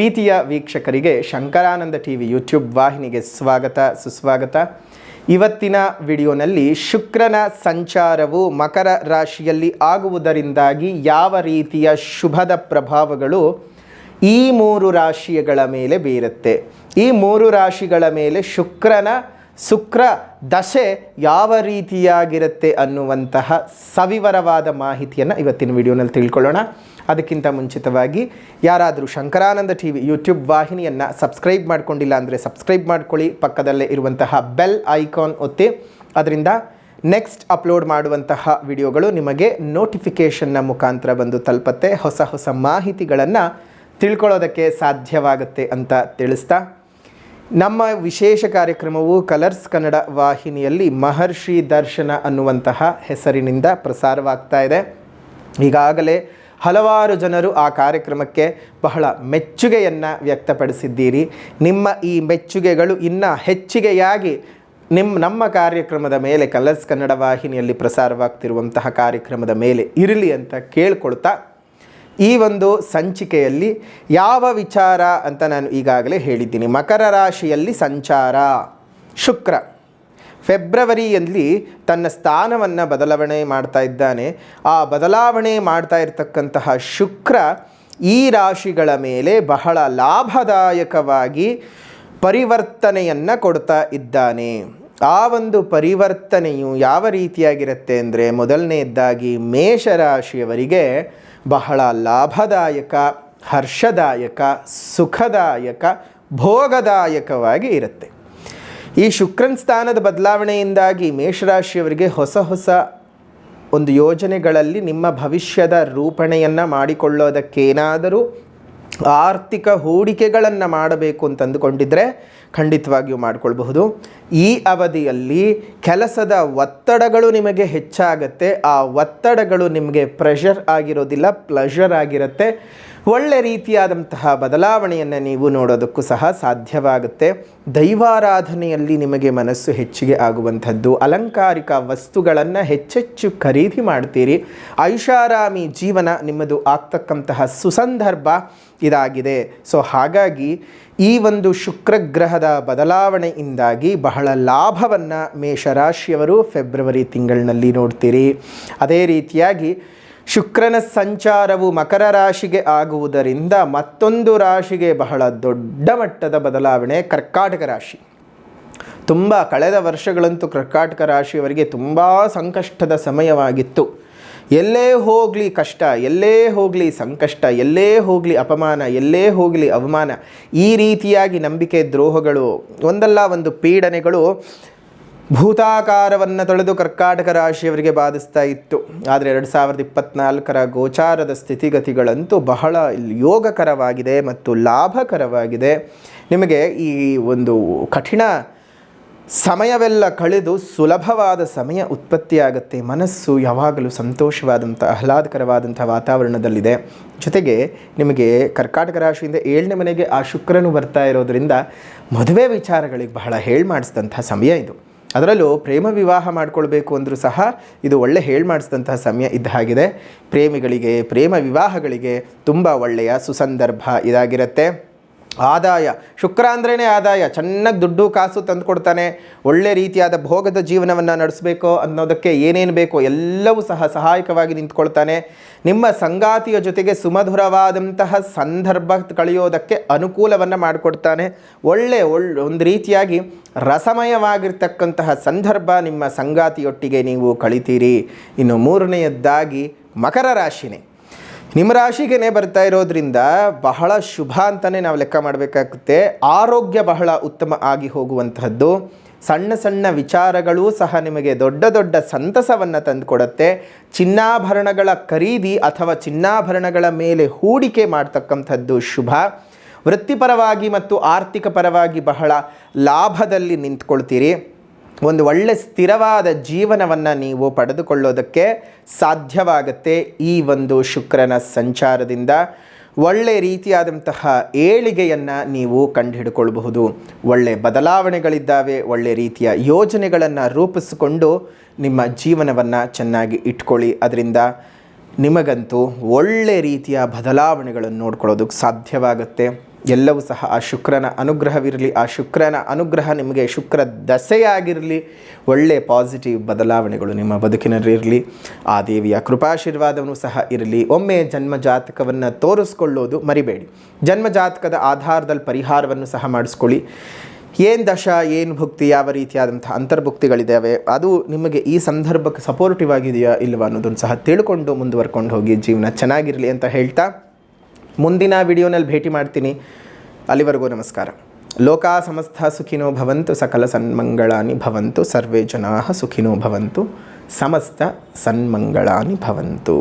ಪ್ರೀತಿಯ ವೀಕ್ಷಕರಿಗೆ Shankaranand T V YouTube ವಾಹಿನಿಗೆ ಸ್ವಾಗತ, ಸುಸ್ವಾಗತ. ಇವತ್ತಿನ ವಿಡಿಯೋನಲ್ಲಿ ಶುಕ್ರನ ಸಂಚಾರವು ಮಕರ ರಾಶಿಯಲ್ಲಿ ಆಗುವುದರಿಂದಾಗಿ ಯಾವ ರೀತಿಯ ಶುಭದ ಪ್ರಭಾವಗಳು ಈ ಮೂರು ರಾಶಿಗಳ ಮೇಲೆ ಬೀರುತ್ತೆ. ಈ ಮೂರು ರಾಶಿಗಳ ಮೇಲೆ ಶುಕ್ರನ ಶುಕ್ರ ದಶೆ ಯಾವ ರೀತಿಯಾಗಿರುತ್ತೆ ಅನ್ನುವಂತಹ ಸವಿವರವಾದ ಮಾಹಿತಿಯನ್ನು ಇವತ್ತಿನ ವಿಡಿಯೋನಲ್ಲಿ ತಿಳ್ಕೊಳ್ಳೋಣ. ಅದಕ್ಕಿಂತ ಮುಂಚಿತವಾಗಿ ಯಾರಾದರೂ ಶಂಕರಾನಂದ ಟಿ ವಿ ಯೂಟ್ಯೂಬ್ ವಾಹಿನಿಯನ್ನು ಸಬ್ಸ್ಕ್ರೈಬ್ ಮಾಡ್ಕೊಂಡಿಲ್ಲ ಅಂದರೆ ಸಬ್ಸ್ಕ್ರೈಬ್ ಮಾಡ್ಕೊಳ್ಳಿ. ಪಕ್ಕದಲ್ಲೇ ಇರುವಂತಹ ಬೆಲ್ ಐಕಾನ್ ಒತ್ತಿ. ಅದರಿಂದ ನೆಕ್ಸ್ಟ್ ಅಪ್ಲೋಡ್ ಮಾಡುವಂತಹ ವಿಡಿಯೋಗಳು ನಿಮಗೆ ನೋಟಿಫಿಕೇಷನ್ನ ಮುಖಾಂತರ ಬಂದು ತಲುಪತ್ತೆ. ಹೊಸ ಹೊಸ ಮಾಹಿತಿಗಳನ್ನು ತಿಳ್ಕೊಳ್ಳೋದಕ್ಕೆ ಸಾಧ್ಯವಾಗುತ್ತೆ ಅಂತ ತಿಳಿಸ್ತಾ. ನಮ್ಮ ವಿಶೇಷ ಕಾರ್ಯಕ್ರಮವು ಕಲರ್ಸ್ ಕನ್ನಡ ವಾಹಿನಿಯಲ್ಲಿ ಮಹರ್ಷಿ ದರ್ಶನ ಅನ್ನುವಂತಹ ಹೆಸರಿನಿಂದ ಪ್ರಸಾರವಾಗ್ತಾ ಇದೆ. ಈಗಾಗಲೇ ಹಲವಾರು ಜನರು ಆ ಕಾರ್ಯಕ್ರಮಕ್ಕೆ ಬಹಳ ಮೆಚ್ಚುಗೆಯನ್ನು ವ್ಯಕ್ತಪಡಿಸಿದ್ದೀರಿ. ನಿಮ್ಮ ಈ ಮೆಚ್ಚುಗೆಗಳು ಇನ್ನೂ ಹೆಚ್ಚಿಗೆಯಾಗಿ ನಿಮ್ಮ ನಮ್ಮ ಕಾರ್ಯಕ್ರಮದ ಮೇಲೆ ಕಲರ್ಸ್ ಕನ್ನಡ ವಾಹಿನಿಯಲ್ಲಿ ಪ್ರಸಾರವಾಗ್ತಿರುವಂತಹ ಕಾರ್ಯಕ್ರಮದ ಮೇಲೆ ಇರಲಿ ಅಂತ ಕೇಳ್ಕೊಳ್ತಾ ಈ ಒಂದು ಸಂಚಿಕೆಯಲ್ಲಿ ಯಾವ ವಿಚಾರ ಅಂತ ನಾನು ಈಗಾಗಲೇ ಹೇಳಿದ್ದೀನಿ. ಮಕರ ರಾಶಿಯಲ್ಲಿ ಸಂಚಾರ, ಶುಕ್ರ. ಫೆಬ್ರವರಿಯಲ್ಲಿ ತನ್ನ ಸ್ಥಾನವನ್ನು ಬದಲಾವಣೆ ಮಾಡ್ತಾ ಇದ್ದಾನೆ. ಆ ಬದಲಾವಣೆ ಮಾಡ್ತಾ ಇರತಕ್ಕಂತಹ ಶುಕ್ರ ಈ ರಾಶಿಗಳ ಮೇಲೆ ಬಹಳ ಲಾಭದಾಯಕವಾಗಿ ಪರಿವರ್ತನೆಯನ್ನು ಕೊಡ್ತಾ ಇದ್ದಾನೆ. ಆ ಒಂದು ಪರಿವರ್ತನೆಯು ಯಾವ ರೀತಿಯಾಗಿರುತ್ತೆ ಅಂದರೆ ಮೊದಲನೆಯದ್ದಾಗಿ ಮೇಷರಾಶಿಯವರಿಗೆ ಬಹಳ ಲಾಭದಾಯಕ, ಹರ್ಷದಾಯಕ, ಸುಖದಾಯಕ, ಭೋಗದಾಯಕವಾಗಿ ಇರುತ್ತೆ. ಈ ಶುಕ್ರನ್ ಸ್ಥಾನದ ಬದಲಾವಣೆಯಿಂದಾಗಿ ಮೇಷರಾಶಿಯವರಿಗೆ ಹೊಸ ಹೊಸ ಒಂದು ಯೋಜನೆಗಳಲ್ಲಿ ನಿಮ್ಮ ಭವಿಷ್ಯದ ರೂಪಣೆಯನ್ನು ಮಾಡಿಕೊಳ್ಳೋದಕ್ಕೇನಾದರೂ ಆರ್ಥಿಕ ಹೂಡಿಕೆಗಳನ್ನು ಮಾಡಬೇಕು ಅಂತಂದುಕೊಂಡಿದ್ದರೆ ಖಂಡಿತವಾಗಿಯೂ ಮಾಡಿಕೊಳ್ಬಹುದು. ಈ ಅವಧಿಯಲ್ಲಿ ಕೆಲಸದ ಒತ್ತಡಗಳು ನಿಮಗೆ ಹೆಚ್ಚಾಗತ್ತೆ. ಆ ಒತ್ತಡಗಳು ನಿಮಗೆ ಪ್ರೆಷರ್ ಆಗಿರೋದಿಲ್ಲ ಪ್ಲಷರ್ ಆಗಿರುತ್ತೆ. ಒಳ್ಳೆ ರೀತಿಯಾದಂತಹ ಬದಲಾವಣೆಯನ್ನು ನೀವು ನೋಡೋದಕ್ಕೂ ಸಹ ಸಾಧ್ಯವಾಗುತ್ತೆ. ದೈವಾರಾಧನೆಯಲ್ಲಿ ನಿಮಗೆ ಮನಸ್ಸು ಹೆಚ್ಚಿಗೆ ಆಗುವಂಥದ್ದು. ಅಲಂಕಾರಿಕ ವಸ್ತುಗಳನ್ನು ಹೆಚ್ಚೆಚ್ಚು ಖರೀದಿ ಮಾಡ್ತೀರಿ. ಐಷಾರಾಮಿ ಜೀವನ ನಿಮ್ಮದು ಆಗ್ತಕ್ಕಂತಹ ಸುಸಂದರ್ಭ ಇದಾಗಿದೆ. ಸೊ ಹಾಗಾಗಿ ಈ ಒಂದು ಶುಕ್ರಗ್ರಹದ ಬದಲಾವಣೆಯಿಂದಾಗಿ ಬಹಳ ಲಾಭವನ್ನು ಮೇಷರಾಶಿಯವರು ಫೆಬ್ರವರಿ ತಿಂಗಳಿನಲ್ಲಿ ನೋಡ್ತೀರಿ. ಅದೇ ರೀತಿಯಾಗಿ ಶುಕ್ರನ ಸಂಚಾರವು ಮಕರ ರಾಶಿಗೆ ಆಗುವುದರಿಂದ ಮತ್ತೊಂದು ರಾಶಿಗೆ ಬಹಳ ದೊಡ್ಡ ಮಟ್ಟದ ಬದಲಾವಣೆ ಕರ್ಕಾಟಕ ರಾಶಿ. ತುಂಬ ಕಳೆದ ವರ್ಷಗಳಂತೂ ಕರ್ಕಾಟಕ ರಾಶಿಯವರಿಗೆ ತುಂಬ ಸಂಕಷ್ಟದ ಸಮಯವಾಗಿತ್ತು. ಎಲ್ಲೇ ಹೋಗಲಿ ಕಷ್ಟ, ಎಲ್ಲೇ ಹೋಗಲಿ ಸಂಕಷ್ಟ, ಎಲ್ಲೇ ಹೋಗಲಿ ಅಪಮಾನ, ಎಲ್ಲೇ ಹೋಗಲಿ ಅವಮಾನ ಈ ರೀತಿಯಾಗಿ ನಂಬಿಕೆ ದ್ರೋಹಗಳು ಒಂದಲ್ಲ ಒಂದು ಪೀಡನೆಗಳು ಭೂತಾಕಾರವನ್ನು ತೊಳೆದು ಕರ್ಕಾಟಕ ರಾಶಿಯವರಿಗೆ ಬಾಧಿಸ್ತಾ ಇತ್ತು. ಆದರೆ ಎರಡು ಸಾವಿರದ ಇಪ್ಪತ್ನಾಲ್ಕರ ಗೋಚಾರದ ಸ್ಥಿತಿಗತಿಗಳಂತೂ ಬಹಳ ಯೋಗಕರವಾಗಿದೆ ಮತ್ತು ಲಾಭಕರವಾಗಿದೆ. ನಿಮಗೆ ಈ ಒಂದು ಕಠಿಣ ಸಮಯವೆಲ್ಲ ಕಳೆದು ಸುಲಭವಾದ ಸಮಯ ಉತ್ಪತ್ತಿಯಾಗುತ್ತೆ. ಮನಸ್ಸು ಯಾವಾಗಲೂ ಸಂತೋಷವಾದಂಥ, ಆಹ್ಲಾದಕರವಾದಂಥ ವಾತಾವರಣದಲ್ಲಿದೆ. ಜೊತೆಗೆ ನಿಮಗೆ ಕರ್ಕಾಟಕ ರಾಶಿಯಿಂದ ಏಳನೇ ಮನೆಗೆ ಆ ಶುಕ್ರನು ಬರ್ತಾ ಇರೋದರಿಂದ ಮದುವೆ ವಿಚಾರಗಳಿಗೆ ಬಹಳ ಹೇಳಿ ಮಾಡಿಸಿದಂಥ ಸಮಯ ಇದು. ಅದರಲ್ಲೂ ಪ್ರೇಮ ವಿವಾಹ ಮಾಡಿಕೊಳ್ಬೇಕು ಅಂದರೂ ಸಹ ಇದು ಒಳ್ಳೆ ಹೇಳ್ಮಾಡಿಸಿದಂತಹ ಸಮಯ ಇದ್ದ ಹಾಗಿದೆ. ಪ್ರೇಮಿಗಳಿಗೆ, ಪ್ರೇಮ ವಿವಾಹಗಳಿಗೆ ತುಂಬ ಒಳ್ಳೆಯ ಸುಸಂದರ್ಭ ಇದಾಗಿರುತ್ತೆ. ಆದಾಯ. ಶುಕ್ರ ಅಂದ್ರೇ ಆದಾಯ. ಚೆನ್ನಾಗಿ ದುಡ್ಡು, ಕಾಸು ತಂದು ಕೊಡ್ತಾನೆ. ಒಳ್ಳೆ ರೀತಿಯಾದ ಭೋಗದ ಜೀವನವನ್ನು ನಡೆಸಬೇಕು ಅನ್ನೋದಕ್ಕೆ ಏನೇನು ಬೇಕೋ ಎಲ್ಲವೂ ಸಹ ಸಹಾಯಕವಾಗಿ ನಿಂತ್ಕೊಳ್ತಾನೆ. ನಿಮ್ಮ ಸಂಗಾತಿಯ ಜೊತೆಗೆ ಸುಮಧುರವಾದಂತಹ ಸಂದರ್ಭ ಕಳೆಯೋದಕ್ಕೆ ಅನುಕೂಲವನ್ನು ಮಾಡಿಕೊಡ್ತಾನೆ. ಒಳ್ಳೆ ಒಂದು ರೀತಿಯಾಗಿ ರಸಮಯವಾಗಿರ್ತಕ್ಕಂತಹ ಸಂದರ್ಭ ನಿಮ್ಮ ಸಂಗಾತಿಯೊಟ್ಟಿಗೆ ನೀವು ಕಳಿತೀರಿ. ಇನ್ನು ಮೂರನೆಯದ್ದಾಗಿ ಮಕರ ರಾಶಿನೇ. ನಿಮ್ಮ ರಾಶಿಗೆ ಬರ್ತಾ ಇರೋದ್ರಿಂದ ಬಹಳ ಶುಭ ಅಂತಲೇ ನಾವು ಲೆಕ್ಕ ಮಾಡಬೇಕಾಗುತ್ತೆ. ಆರೋಗ್ಯ ಬಹಳ ಉತ್ತಮ ಆಗಿ ಹೋಗುವಂತಹದ್ದು. ಸಣ್ಣ ಸಣ್ಣ ವಿಚಾರಗಳೂ ಸಹ ನಿಮಗೆ ದೊಡ್ಡ ದೊಡ್ಡ ಸಂತಸವನ್ನು ತಂದುಕೊಡುತ್ತೆ. ಚಿನ್ನಾಭರಣಗಳ ಖರೀದಿ ಅಥವಾ ಚಿನ್ನಾಭರಣಗಳ ಮೇಲೆ ಹೂಡಿಕೆ ಮಾಡ್ತಕ್ಕಂಥದ್ದು ಶುಭ. ವೃತ್ತಿಪರವಾಗಿ ಮತ್ತು ಆರ್ಥಿಕ ಪರವಾಗಿ ಬಹಳ ಲಾಭದಲ್ಲಿ ನಿಂತ್ಕೊಳ್ತೀರಿ. ಒಂದು ಒಳ್ಳೆ ಸ್ಥಿರವಾದ ಜೀವನವನ್ನು ನೀವು ಪಡೆದುಕೊಳ್ಳೋದಕ್ಕೆ ಸಾಧ್ಯವಾಗುತ್ತೆ ಈ ಒಂದು ಶುಕ್ರನ ಸಂಚಾರದಿಂದ. ಒಳ್ಳೆ ರೀತಿಯಾದಂತಹ ಏಳಿಗೆಯನ್ನು ನೀವು ಕಂಡುಹಿಡ್ಕೊಳ್ಬಹುದು ಒಳ್ಳೆ ಬದಲಾವಣೆಗಳಿದ್ದಾವೆ, ಒಳ್ಳೆ ರೀತಿಯ ಯೋಜನೆಗಳನ್ನು ರೂಪಿಸಿಕೊಂಡು ನಿಮ್ಮ ಜೀವನವನ್ನು ಚೆನ್ನಾಗಿ ಇಟ್ಕೊಳ್ಳಿ. ಅದರಿಂದ ನಿಮಗಂತೂ ಒಳ್ಳೆ ರೀತಿಯ ಬದಲಾವಣೆಗಳನ್ನು ನೋಡ್ಕೊಳ್ಳೋದಕ್ಕೆ ಸಾಧ್ಯವಾಗುತ್ತೆ. ಎಲ್ಲವೂ ಸಹ ಆ ಶುಕ್ರನ ಅನುಗ್ರಹವಿರಲಿ, ಆ ಶುಕ್ರನ ಅನುಗ್ರಹ ನಿಮಗೆ ಶುಕ್ರ ದಸೆಯಾಗಿರಲಿ. ಒಳ್ಳೆಯ ಪಾಸಿಟಿವ್ ಬದಲಾವಣೆಗಳು ನಿಮ್ಮ ಬದುಕಿನಲ್ಲಿರಲಿ ಆ ದೇವಿಯ ಕೃಪಾಶೀರ್ವಾದವೂ ಸಹ ಇರಲಿ. ಒಮ್ಮೆ ಜನ್ಮ ಜಾತಕವನ್ನು ತೋರಿಸ್ಕೊಳ್ಳೋದು ಮರಿಬೇಡಿ. ಜನ್ಮ ಜಾತಕದ ಆಧಾರದಲ್ಲಿ ಪರಿಹಾರವನ್ನು ಸಹ ಮಾಡಿಸ್ಕೊಳ್ಳಿ. ಏನು ದಶ, ಏನು ಭುಕ್ತಿ, ಯಾವ ರೀತಿಯಾದಂಥ ಅಂತರ್ಭುಕ್ತಿಗಳಿದ್ದಾವೆ, ಅದು ನಿಮಗೆ ಈ ಸಂದರ್ಭಕ್ಕೆ ಸಪೋರ್ಟಿವ್ ಆಗಿದೆಯಾ ಇಲ್ಲವಾ ಅನ್ನೋದನ್ನು ಸಹ ತಿಳ್ಕೊಂಡು ಮುಂದುವರ್ಕೊಂಡು ಹೋಗಿ ಜೀವನ ಚೆನ್ನಾಗಿರಲಿ ಅಂತ ಹೇಳ್ತಾ ಮುಂದಿನ ವಿಡಿಯೋನಲ್ಲಿ ಭೇಟಿ ಮಾಡ್ತೀನಿ. ಅಲ್ಲಿವರೆಗೂ ನಮಸ್ಕಾರ. ಲೋಕಾ ಸಮಸ್ತ ಸುಖಿನೋ ಭವಂತು, ಸಕಲ ಸನ್ಮಂಗಳಾನಿ ಭವಂತು, ಸರ್ವೇ ಜನಾ ಸುಖಿನೋ ಭವಂತು, ಸಮಸ್ತ ಸನ್ಮಂಗಳಾನಿ ಭವಂತು.